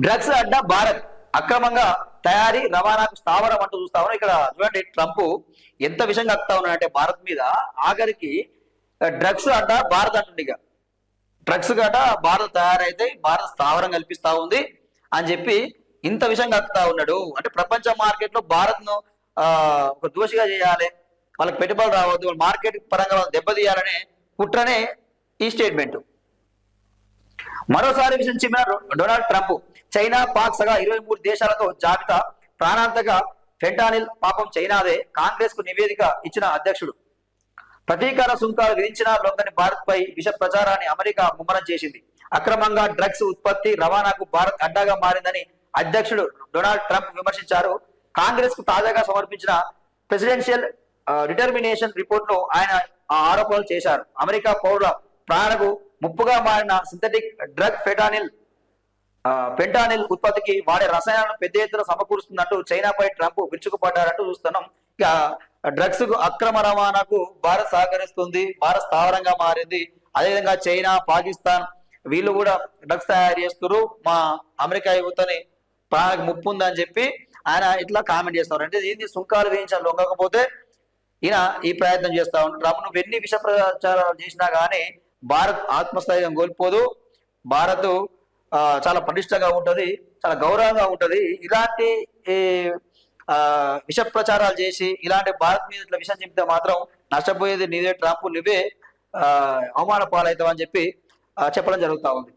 Drugs అడ్డా భారత్. అక్రమంగా తయారీ రవాణాకు స్థావరం అంటూ చూస్తా ఉన్నాం. ఇక్కడ చూడండి ట్రంప్ ఎంత విషయంగా అక్తా ఉన్నాడంటే భారత్ మీద ఆఖరికి డ్రగ్స్ అడ్డ భారత్ అంటుంది ఇక. డ్రగ్స్ గట భారత్ తయారైతే భారత్ స్థావరం కల్పిస్తా ఉంది అని చెప్పి ఇంత విషయంగా అక్తా ఉన్నాడు. అంటే ప్రపంచ మార్కెట్లో భారత్ను ఒక దోషిగా చేయాలి. వాళ్ళకి పెట్టుబడులు రావద్దు. వాళ్ళ మార్కెట్ పరంగా దెబ్బతీయాలనే కుట్రనే ఈ స్టేట్మెంట్. మరోసారి విషయం చెప్పిన డొనాల్డ్ ట్రంప్. చైనా పాక్ సగా ఇరవై మూడు దేశాలతో జాబితా ప్రాణాంతక ఫెంటానిల్ పాపం చైనాదే కాంగ్రెస్కు నివేదిక ఇచ్చిన అధ్యక్షుడు. ప్రతీకార సుంకాలు విధించిన లొంగని భారత్ పై విష ప్రచారాన్ని అమెరికా ముమ్మరం చేసింది. అక్రమంగా డ్రగ్స్ ఉత్పత్తి రవాణాకు భారత్ అడ్డాగా మారిందని అధ్యక్షుడు డొనాల్డ్ ట్రంప్ విమర్శించారు. కాంగ్రెస్కు తాజాగా సమర్పించిన ప్రెసిడెన్షియల్ డిటర్మినేషన్ రిపోర్ట్లో ఆయన ఆ ఆరోపణలు చేశారు. అమెరికా పౌరుల ప్రాణకు ముప్పుగా మారిన సింథటిక్ డ్రగ్ ఫెటానిల్ పెంటానిల్ ఉత్పత్తికి వాడే రసాయనాలను పెద్ద ఎత్తున సమకూరుస్తుందంటూ చైనాపై ట్రంప్ విరుచుకుపడ్డారంటూ చూస్తున్నాం. ఇక డ్రగ్స్కు అక్రమ రవాణాకు భారత్ సహకరిస్తుంది భారత్ స్థావరంగా మారింది. అదేవిధంగా చైనా పాకిస్తాన్ వీళ్ళు కూడా డ్రగ్స్ తయారు చేస్తారు మా అమెరికా యువతని ప్రాణానికి ముప్పు ఉందని చెప్పి ఆయన ఇట్లా కామెంట్ చేస్తారు అంటే ఏంది సుంకాలు వేయించాలి లొంగకపోతే ఈయన ఈ ప్రయత్నం చేస్తా ఉంటారు నువ్వు ఎన్ని విష ప్రచారాలు చేసినా గానీ భారత్ ఆత్మస్థైర్యం కోల్పోదు. భారత్ చాలా పటిష్టంగా ఉంటది చాలా గౌరవంగా ఉంటది. ఇలాంటి ఈ, విష ప్రచారాలు చేసి ఇలాంటి భారత్ మీద ఇట్లా విషయం చెప్తే మాత్రం నష్టపోయేది నీదే ట్రంప్ నువ్వే ఆ, అవమాన పాలవుతావు అని చెప్పి చెప్పడం జరుగుతా ఉంది.